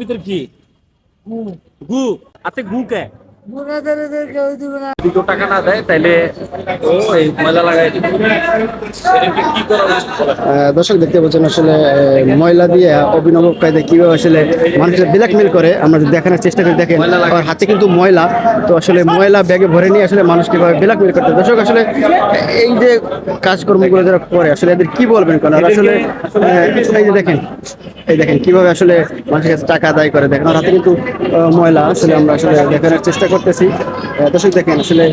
ভিতরে কি গু আতে গু কে দুটো টাকা না দেয় তাইলে ও এই ময়লা করা? আহ, দর্শক দেখতে পাচ্ছেন আসলে ময়লা দিয়ে অভিনব কায়দায় কীভাবে আসলে মানুষের ব্ল্যাকমেল করে আমরা দেখানোর চেষ্টা করি দেখেন আর হাতে কিন্তু ময়লা তো আসলে ময়লা ব্যাগে ভরে নিয়ে আসলে মানুষ কীভাবে ব্ল্যাকমেল করতে দর্শক আসলে এই যে কাজকর্মগুলো যারা করে আসলে এদের কি বলবেন কারণ আসলে এই যে দেখেন এই দেখেন কীভাবে আসলে মানুষের কাছে টাকা আদায় করে দেখেন আর হাতে কিন্তু ময়লা আসলে আমরা আসলে দেখানোর চেষ্টা করতেছি। দর্শক দেখেন আসলে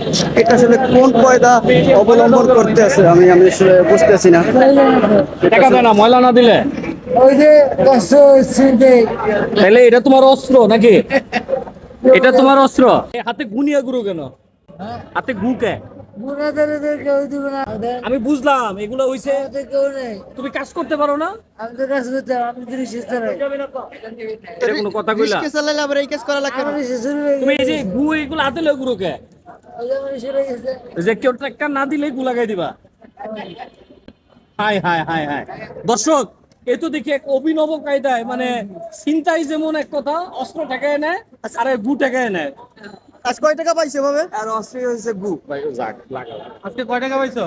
এটা আসলে কোন পয়দা অবলম্বন করতে আছে আমি আমি আসলে বুঝতেছি না। টাকা দেয় না ময়লা না দিলে? ওই যে কষ্ট হচ্ছে তাহলে এটা তোমার অস্ত্র নাকি? এটা তোমার অস্ত্র? হাতে গুনিয়া গুরু কেন? হাতে গু কে? আমি বুঝলাম এগুলো হইছে তুমি কাজ করতে পারো না? আমি তো কাজ করতে আমি তো রিসেস এটা কোনো কথা কইলা। রিস্কে চালাইলে আবার এই কেস করা লাগবে আমার রিসেস শুরু তুমি এই যে গু এগুলো হাতে কেউ টাকা না দিলে গু লাগাই দিবা। Hi hi hi hi. দর্শক এ তো দেখি এক অভিনব কায়দায় মানে চিন্তাই যেমন এক কথা অস্ত্র ঠেকায় নেয় আর এই গু ঠেকায় নেয়। আজ কয় টাকা পাইছে ভাবে আর অস্ট্রি হয়েছে গু। ভাই যাক লাগাও। আজকে কয় টাকা পাইছো?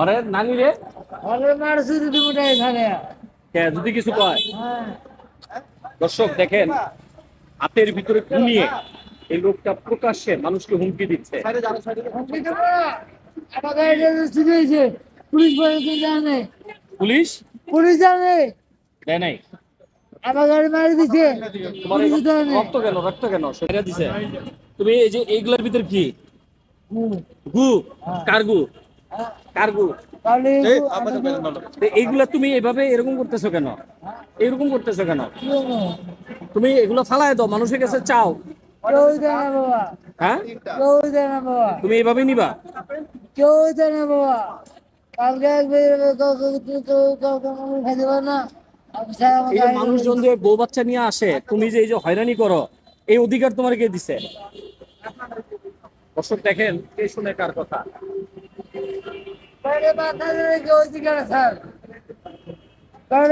আরে নানি রে। আরে মার শুরু দিব এখানে। কে যদি কিছু কয়? দর্শক দেখেন হাতের ভিতরে কুনিয়ে এই লোকটা প্রকাশ্যে মানুষকে হুমকি দিচ্ছে। পুলিশ বলে তো জানে পুলিশ? পুলিশ জানে। দেয় নাই? আমার গাড়ি মারি দিছে। পুলিশ জানে। রক্ত কেন? রক্ত কেন? সেটা দিছে। তুমি এই যে এইগুলোর ভিতরে কি? গু। কার গু? কার গু? তাহলে তো এইগুলা তুমি এভাবে এরকম করতেছো কেন? এরকম করতেছো কেন? তুমি এগুলো ফালায় দাও মানুষের কাছে চাও। হ্যাঁ? তুমি এইভাবে নিবা? কেউ দেয় না বাবা। মানুষজন যে বউ বাচ্চা নিয়ে আসে তুমি যে এই যে হয়রানি করো এই অধিকার তোমার কে দিছে? দর্শক দেখেন কে শুনে কার কথা? কেউ না স্যার? কেউ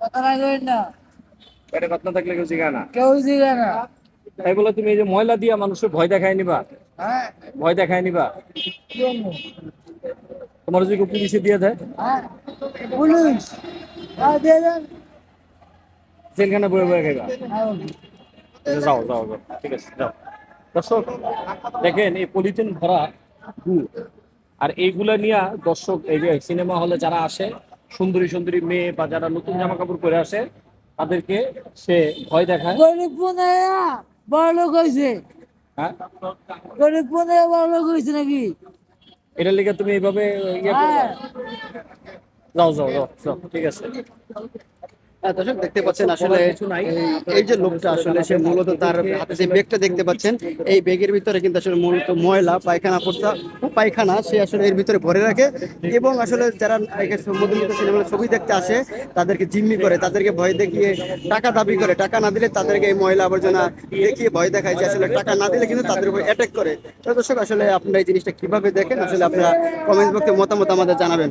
কথা রাখবেন থাকলে কেউ কেউ দিকে না তাই বলে তুমি এই যে ময়লা দিয়া মানুষের ভয় দেখায় নিবা। হ্যাঁ। ভয় দেখায় নিবা। তোমার যদি পুলিশে দিয়ে দেয়? হ্যাঁ। পুলিশ। হ্যাঁ দিয়ে দেন। জেলখানে বয়ে বয়ে খাইবা। যাও যাও যাও। ঠিক আছে যাও। দর্শক দেখেন এই পলিথিন ভরা গু আর এইগুলা নিয়ে দর্শক এই যে সিনেমা হলে যারা আসে সুন্দরী সুন্দরী মেয়ে বা যারা নতুন জামা কাপড় পরে আসে তাদেরকে সে ভয় দেখায়। বড় লোক হয়েছে হ্যাঁ? গরিব পুনায়া বড় লোক হয়েছে নাকি? এটার লিগে তুমি এইভাবে ইয়ে হ্যাঁ। যাও যাও যাও ঠিক আছে। দর্শক, দেখতে পাচ্ছেন আসলে এই- যে লোকটা আসলে সে মূলত তার হাতে যে ব্যাগটা দেখতে পাচ্ছেন, এই ব্যাগের ভিতরে কিন্তু আসলে মূলত ময়লা, পায়খানা পড়তা পায়খানা সে আসলে এর ভিতরে ভরে রাখে এবং আসলে যারা মধুমিত সিনেমার ছবি দেখতে আসে, তাদেরকে জিম্মি করে, তাদেরকে ভয় দেখিয়ে টাকা দাবি করে। টাকা না দিলে তাদেরকে এই ময়লা আবর্জনা দেখিয়ে ভয় দেখায় যে আসলে টাকা না দিলে কিন্তু তাদের উপর অ্যাটাক করে। দর্শক, আসলে আপনারা এই জিনিসটা কীভাবে দেখেন? আসলে আপনারা কমেন্ট বক্সে মতামত আমাদের জানাবেন।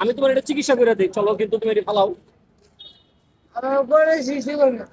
আমি তোমার এটা চিকিৎসা করে দিই, চলো কিন্তু তুমি এটা ফালাও। আমার উপরে সৃষ্টি করবে